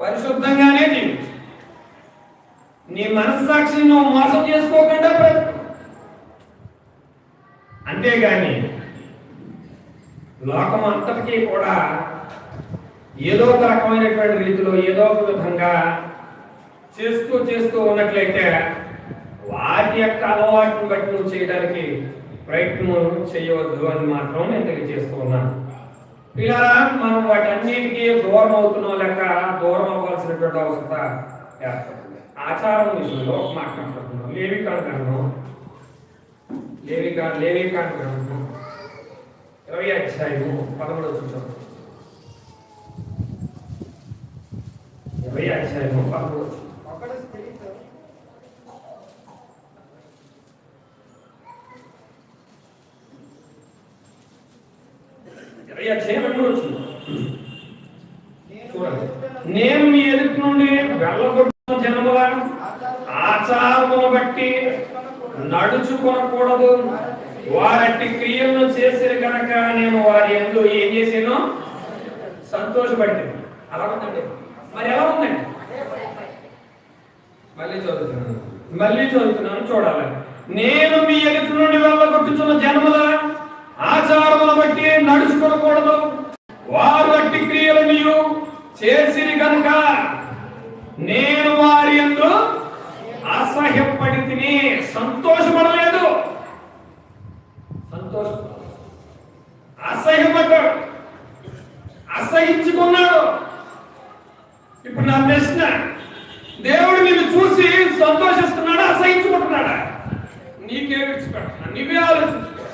పరిశుద్ధంగానే జీవించు. నీ మనస్సాక్షిని నువ్వు మోసం చేసుకోకుండా బ్రతుకు. అంతేగాని లోకం అంతటికీ కూడా ఏదో ఒక రకమైనటువంటి రీతిలో ఏదో ఒక విధంగా చేస్తూ చేస్తూ ఉన్నట్లయితే వాటి యొక్క అలవాటును బట్టి నువ్వు చేయడానికి ప్రయత్నం చేయవద్దు అని మాత్రం నేను తెలియజేస్తూ ఉన్నాను. పిల్లరా మనం వాటన్నిటికీ దూరం అవుతున్నాం లెక్క దూరం అవ్వాల్సినటువంటి అవసరత ఏర్పడుతుంది. ఆచారం విషయంలో ఒక మాట మాట్లాడుతున్నాం లేవి కాంగ్రహం లేవి కా లేవి కాంగ్రహం ఇరవై అధ్యాయము పదమూడవ చూసాం ఇరవై అధ్యాయము పదమూడవ అధ్యాయం రెండవ చూసాం చూడండి నేను మీ ఎదుటి నుండి వెళ్ళగొట్టిన జనముల ఆచారమును బట్టి నడుచుకొనకూడదు. వారట్టి క్రియలను చేసిన కనుక నేను వారి ఎందు ఏం చేసాను? సంతోషపడింది అలా ఉందండి. మరి ఎలా ఉందండి? మళ్ళీ చదువుతున్నాను. మళ్ళీ చదువుతున్నాను చూడాలి నేను మీ ఎదుటి నుండి వెళ్ళగొట్టుచున్న జన్మల ఆచారములను బట్టి నడుచుకోకూడదు వారు అట్టి క్రియలు నీవు చేసిరి కనుక నేను వారి ఎందు అసహ్యపడి తిని సంతోషపడలేదు. సంతోషం అసహ్యపడ్డాడు. అసహించుకున్నాడు. ఇప్పుడు నా ప్రశ్న దేవుడు నిన్ను చూసి సంతోషిస్తున్నాడా అసహించుకుంటున్నాడా? నీకే విడిచిపెట్టా నువ్వే ఆలోచించుకో.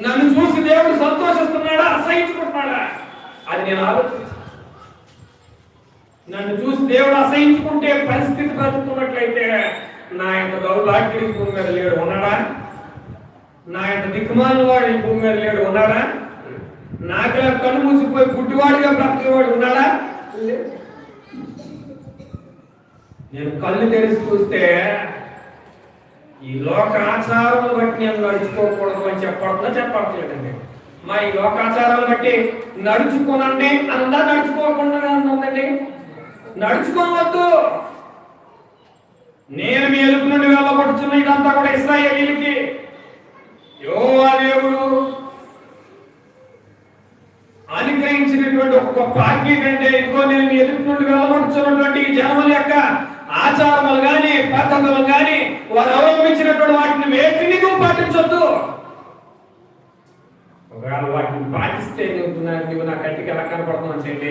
నన్ను చూసి దేవుడు సంతోషిస్తున్నాడా అసహించుకుంటున్నాడా? అది నేను ఆలోచించు నన్ను చూసి దేవుడు అసహించుకుంటే పరిస్థితి బ్రతుకున్నట్లయితే నా యొక్క దౌర్భాగ్యుడి భూమి మీద లేడు ఉన్నాడా? నా యొక్క దిక్కుమాలిన వాడు ఈ భూమి మీద లేడు ఉన్నాడా? నాకులా కళ్ళు మూసిపోయి పుట్టివాడిగా బ్రతికేవాడు ఉన్నాడా? నేను కళ్ళు తెరిచి చూస్తే ఈ లోక ఆచారాలను బట్టి నేను నడుచుకోకూడదు అని చెప్పడుతుందా చెప్పట్లేదండి. మా ఈ లోకాచారాలను బట్టి నడుచుకోనండి అందా నడుచుకోకుండా ఉందండి. నడుచుకోవద్దు. నేను మీ ఎలుపు నుండి వెళ్ళబడుచున్న ఇదంతా కూడా ఇస్రాయేలీలకి. యెహోవా దేవుడు అనుగ్రహించినటువంటి ఒక గొప్ప ఆజ్ఞ కంటే ఇంకో నేను మీ ఎదుటి నుండి వెళ్ళబడుచున్నటువంటి ఈ జనముల యొక్క ఆచారములు గాని పద్ధతులు గాని వారు అవలంబించినటువంటి వాటిని వేటిని నువ్వు పాటించొద్దు. ఒకవేళ వాటిని పాటిస్తే నువ్వు నా- నువ్వు నా కంటికి ఎలా కనపడుతున్నావు అంటే